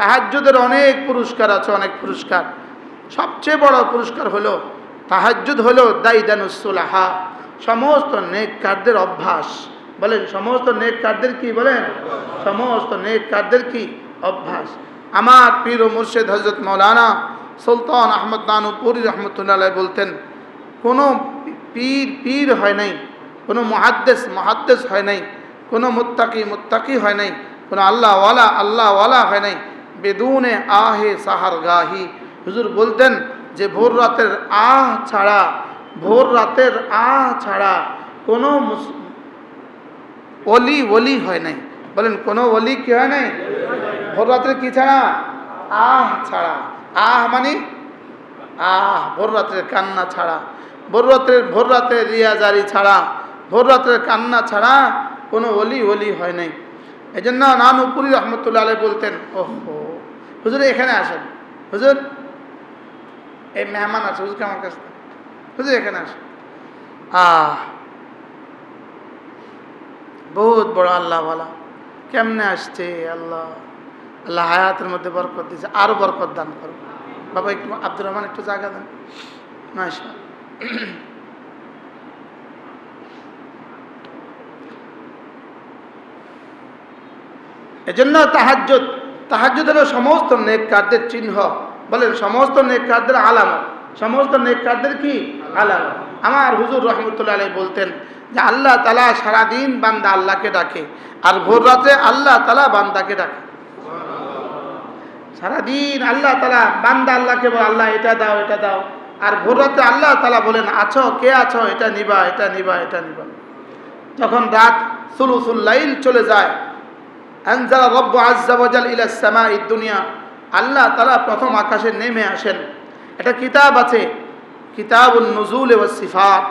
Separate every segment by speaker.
Speaker 1: তাহাজ্জুদের অনেক পুরস্কার আছে, অনেক পুরস্কার। সবচেয়ে বড় পুরস্কার হলো, তাহাজ্জুদ হলো দাইদানুসুলাহা সমস্ত নেক কারদের অভ্যাস। বলেন, সমস্ত নেক কারদের কি বলেন? সমস্ত নেক কারদের কি? অভ্যাস। আমার পীর ও মুর্শেদ হজরত মৌলানা সুলতান আহমদ নানুপুরি রহমতুল্লাহ বলতেন, কোনো পীর পীর হয় নাই, কোনো মহাদ্দেশ মহাদ্দেশ হয় নাই, কোনো মুত্তাকি মুত্তাকি হয় নাই, কোনো আল্লাহওয়ালা আল্লাহওয়ালা হয় নাই বেদুনে আহে সাহার গাহি। হুজুর বলতেন যে ভোর রাতের আহ ছাড়া, ভোর রাতের আহ ছাড়া কোনো অলি ওলি হয় নাই। বলেন, কোনো অলি কি হয় নাই? ভোর রাত্রে কি ছাড়া? আহ ছাড়া। আহ মানে? আহ, ভোর রাত্রের কান্না ছাড়া। ভোর রাত্রের ভোর রাতের রিয়াজারি ছাড়া। ভোর রাত্রের কান্না ছাড়া কোনো অলি অলি হয় নাই। এই জন্য নানুপুরি রহমতুল্লাহ আলাই বলতেন, ওহো হুজুর, এখানে আসেন। হুজুর, এই মেহমান আছে, হুজুরকে আমার কাছে হুজুর, এখানে আসেন। আহ, বহুত বড় আল্লাহ বলা কেমনে আসছে আল্লাহ? আল্লাহ হায়াতের মধ্যে বরকত দিয়েছে আরও বরকত দান করো বাবা, একটু আব্দুর রহমান একটু জায়গা দেন। মাশা এজন্য তাহাজ্জুদ তাহাজ্জুদ হলো সমস্ত নেক কারদের চিহ্ন। বলেন, সমস্ত নেক কারদের আলামত। সমস্ত নেক কারদের কি? আলামত। আমার হুজুর রহমতুল্লাহ আলাই বলতেন যে, আল্লাহ তালা সারাদিন বান্দা আল্লাহকে ডাকে, আর ভোর রাতে আল্লাহ তালা বান্দাকে ডাকে। সারাদিন আল্লাহ তালা বান্দা আল্লাহকে বলে, আল্লাহ, এটা দাও এটা দাও। আর ভোর রাতে আল্লাহ তালা বলেন, আছো, কে আছো? এটা নিবা এটা নিবা এটা নিবা। যখন রাত সুলুসুল্লাইল চলে যায় আনজালা রব্বু ওয়াজাল ইলা সামাই দুনিয়া আল্লাহ তালা প্রথম আকাশে নেমে আসেন। একটা কিতাব আছে, কিতাবুন নজুল ওয়া সিফাত।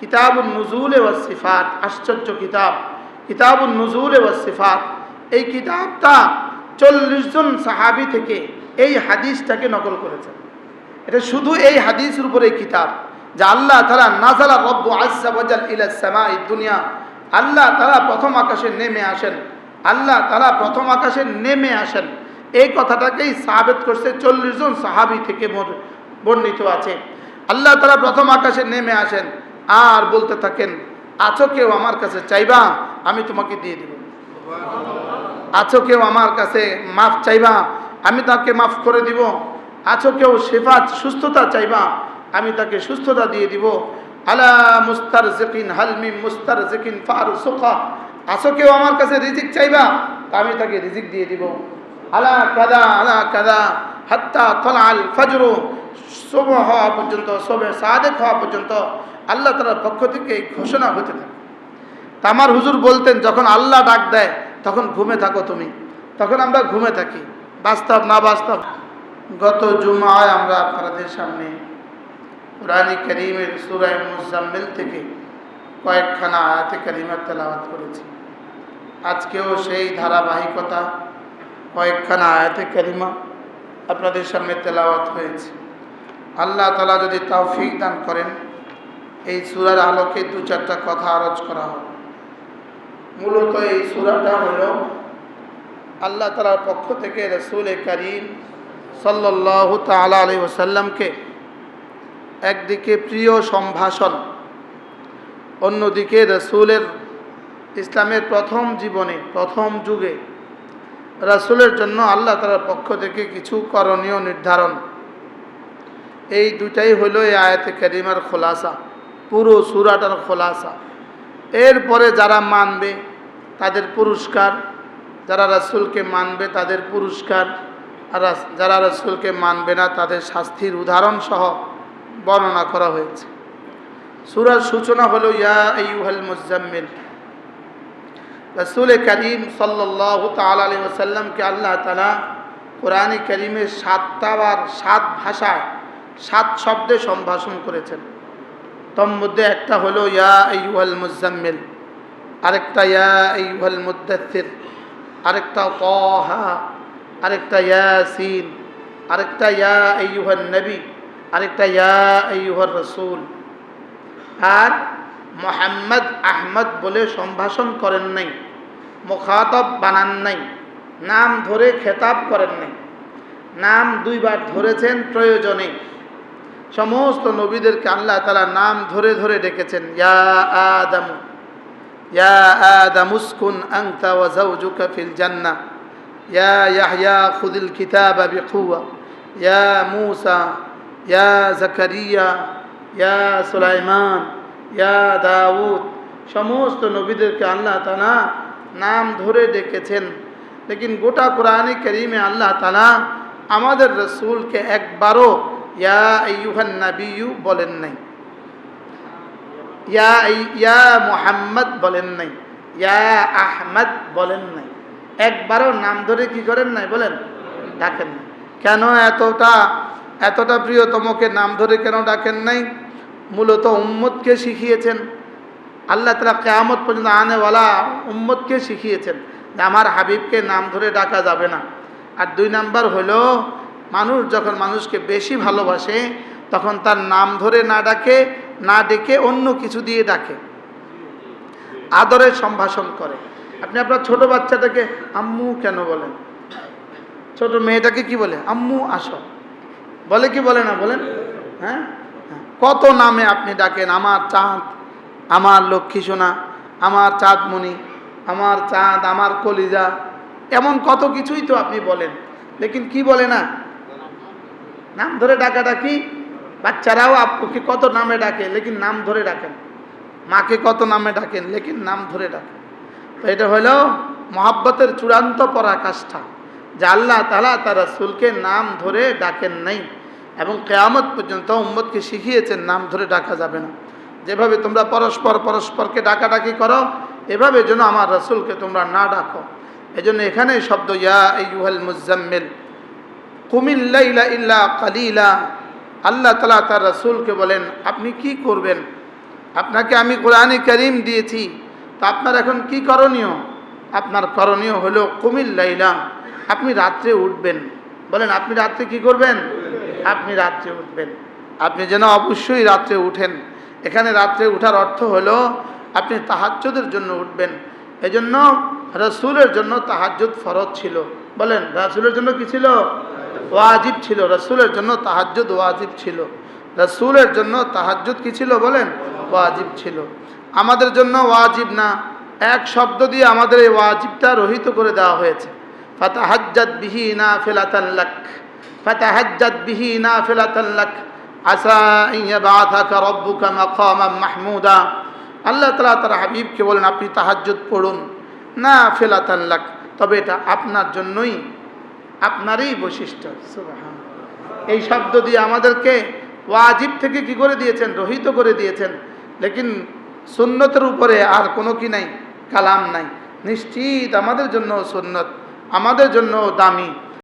Speaker 1: কিতাবুন নজুল ওয়া সিফাত, আশ্চর্য কিতাব। কিতাবুন নজুল ওয়া সিফাত। এই কিতাবটা চল্লিশ জন সাহাবি থেকে এই হাদিসটাকে নকল করেছেন। এটা শুধু এই হাদিসের উপরে কিতাব। যে আল্লাহ তালা নাজালা রব্বু ওয়াজাল ইলা সামাই দুনিয়া। আল্লাহ তারা প্রথম আকাশে নেমে আসেন। আল্লাহ তারা প্রথম আকাশে নেমে আসেন। এই কথাটাকেই সাহাবেত করছে চল্লিশ জন সাহাবি থেকে বর্ণিত আছে। আল্লাহ তালা প্রথম আকাশে নেমে আসেন, আর বলতে থাকেন, আছো কেউ আমার কাছে চাইবা? আমি তোমাকে দিয়ে দেব। আছো কেউ আমার কাছে মাফ চাইবা? আমি তাকে মাফ করে দিব। আছো কেউ শেফাত সুস্থতা চাইবা? আমি তাকে সুস্থতা দিয়ে দিব। আলা মুস্তার জেকিন হালমি মুস্তার জেকিন ফার আছো কেউ আমার কাছে রিজিক চাইবা? তা আমি তাকে রিজিক দিয়ে দিব। আলা কাদা আলা কাদা, হাত্তা তলা আল ফজরু। শুভ হওয়া পর্যন্ত শোভে সাদেক হওয়া পর্যন্ত আল্লাহ তালার পক্ষ থেকে ঘোষণা হতে থাকে। তা আমার হুজুর বলতেন, যখন আল্লাহ ডাক দেয়, তখন ঘুমে থাকো তুমি। তখন আমরা ঘুমে থাকি। বাস্তব, না বাস্তব? গত জুমায় আমরা আপনাদের সামনে কোরআনী করিমের সুরায় মুজাম্মিল থেকে কয়েকখানা আয়াতে করিমের তেলাওয়াত করেছি। আজকেও সেই ধারাবাহিকতা, কয়েকখানা আয়াতে করিমা আপনাদের সামনে তেলাওয়াত হয়েছে। আল্লাহ তালা যদি তৌফিক দান করেন, এই সুরার আলোকে দু চারটা কথা আরজ করা হবে মূলত এই সুরাটা হল আল্লাহ তালার পক্ষ থেকে রসুল করিম সাল্লাহ তালা আলি ওসাল্লামকে একদিকে প্রিয় সম্ভাষণ, অন্যদিকে রসুলের ইসলামের প্রথম জীবনে, প্রথম যুগে রাসুলের জন্য আল্লাহ তালার পক্ষ থেকে কিছু করণীয় নির্ধারণ। এই দুটাই হলো এই আয়াতে করিমার খোলাসা, পুরো সুরাটার খোলাসা। এরপরে যারা মানবে, তাদের পুরস্কার, যারা রাসুলকে মানবে, তাদের পুরস্কার। আর যারা রাসুলকে মানবে না, তাদের শাস্তির উদাহরণ সহ বর্ণনা করা হয়েছে। সুরার সূচনা হলো, ইয়া ইউহাল মুজাম্মিল রসুল করিম সাল্লাহ তালি ওসাল্লামকে আল্লাহ তালা কোরআনে করিমের সাতটা বার সাত ভাষায়, সাত শব্দে সম্ভাষণ করেছেন। তোর মধ্যে একটা হলো, ইয়া ইউহাল মুজাম্মিল আরেকটা ইয়া ইউহাল মুদাসির আরেকটা তহা, আরেকটা ইয়াসিন, আরেকটা ইয়া ইউহান নবী, আরেকটা ইয়া ইউহার রসুল। আর মোহাম্মদ আহমদ বলে সম্ভাষণ করেন নাই, মুখাতব বানান নাই, নাম ধরে খেতাব করেন নাই। নাম দুইবার ধরেছেন প্রয়োজনে। সমস্ত নবীদেরকে আল্লাহ তালা নাম ধরে ধরে ডেকেছেন, ইয়া ইয়া আংতা ইয়া খুদিল মূসা জাকারিয়া সুলাইমান ইয়া দাউদ, সমস্ত নবীদেরকে আল্লাহ তালা নাম ধরে ডেকেছেন। লেকিন গোটা কোরআনে করিমে আল্লাহ তালা আমাদের রসুলকে একবারও ইয়া ইউহান নাবিয়ু বলেন নাই। ইয়া ইয়া মোহাম্মদ বলেন নাই। ইয়া আহমদ বলেন নাই। একবারও নাম ধরে কি করেন নাই বলেন? ডাকেন কেন এতটা এতটা প্রিয়তমকে নাম ধরে কেন ডাকেন নাই? মূলত উম্মতকে শিখিয়েছেন। আল্লাহ তালা কেয়ামত পর্যন্ত আনেওয়ালা উম্মতকে শিখিয়েছেন যে আমার হাবিবকে নাম ধরে ডাকা যাবে না। আর দুই নাম্বার হলো, মানুষ যখন মানুষকে বেশি ভালোবাসে, তখন তার নাম ধরে না ডাকে, না ডেকে অন্য কিছু দিয়ে ডাকে। আদরের সম্ভাষণ করে। আপনি আপনার ছোট বাচ্চাটাকে, আম্মু কেন বলেন? ছোট মেয়েটাকে কি বলে? আম্মু আসো। বলে কি বলে না বলেন? হ্যাঁ হ্যাঁ। কত নামে আপনি ডাকেন? আমার চাঁদ, আমার লক্ষ্মী সোনা, আমার চাঁদমণি, আমার চাঁদ, আমার কলিজা, এমন কত কিছুই তো আপনি বলেন। লেকিন কি বলে না? নাম ধরে ডাকাডাকি? বাচ্চারাও আপুকে কত নামে ডাকে? লেকিন নাম ধরে ডাকেন। মাকে কত নামে ডাকেন? লেকিন নাম ধরে ডাকেন। তো এটা হলো মহাব্বতের চূড়ান্ত পরাকাষ্ঠা। যে আল্লাহ তালা তার রাসূলকে নাম ধরে ডাকেন নাই। এবং কেয়ামত পর্যন্ত উম্মতকে শিখিয়েছেন, নাম ধরে ডাকা যাবে না। যেভাবে তোমরা পরস্পর পরস্পরকে ডাকাডাকি করো, এভাবে যেন আমার রসুলকে তোমরা না ডাকো। এজন্য এখানে শব্দ, ইয়া ইউহাল মুজাম্মিল কুমিল্লাইলা ইল্লা কালিলা। আল্লাহ তালা তার রসুলকে বলেন, আপনি কি করবেন? আপনাকে আমি কোরআনে করিম দিয়েছি, তা আপনার এখন কি করণীয়? আপনার করণীয় হলো কুমিল্লাইলা আপনি রাত্রে উঠবেন। বলেন, আপনি রাত্রে কি করবেন? আপনি রাত্রে উঠবেন। আপনি যেন অবশ্যই রাত্রে উঠেন। এখানে রাত্রে উঠার অর্থ হলো আপনি তাহাজ্জুদের জন্য উঠবেন। এজন্য রসুলের জন্য তাহাজ্জুদ ফরজ ছিল। বলেন, রাসুলের জন্য কি ছিল? ওয়াজিব ছিল। রসুলের জন্য তাহাজ্জুদ ওয়াজিব ছিল। রসুলের জন্য তাহাজ্জুদ কি ছিল বলেন? ওয়াজিব ছিল। আমাদের জন্য ওয়াজিব না। এক শব্দ দিয়ে আমাদের এই ওয়াজিবটা রহিত করে দেওয়া হয়েছে। ফাতাহাজ্জাদ বিহি না ফেলাতাল্লাক ফাতাহাজ্জাদ বিহি না ফেলাতাল্লাক আসা ইয়াবাথাকা রব্বুকা মাকামাম মাহমুদা। আল্লাহ তালা তার হাবিবকে বলেন, আপনি তাহাজ্জুদ পড়ুন। না ফেলাতাল্লাক তবে এটা আপনার জন্যই, আপনারই বৈশিষ্ট্য। এই শব্দ দিয়ে আমাদেরকে ওয়াজিব থেকে কি করে দিয়েছেন? রহিত করে দিয়েছেন। লেকিন সুন্নতের উপরে আর কোনো কি নাই? কালাম নাই। নিশ্চিত আমাদের জন্য সুন্নত, আমাদের জন্য দামি।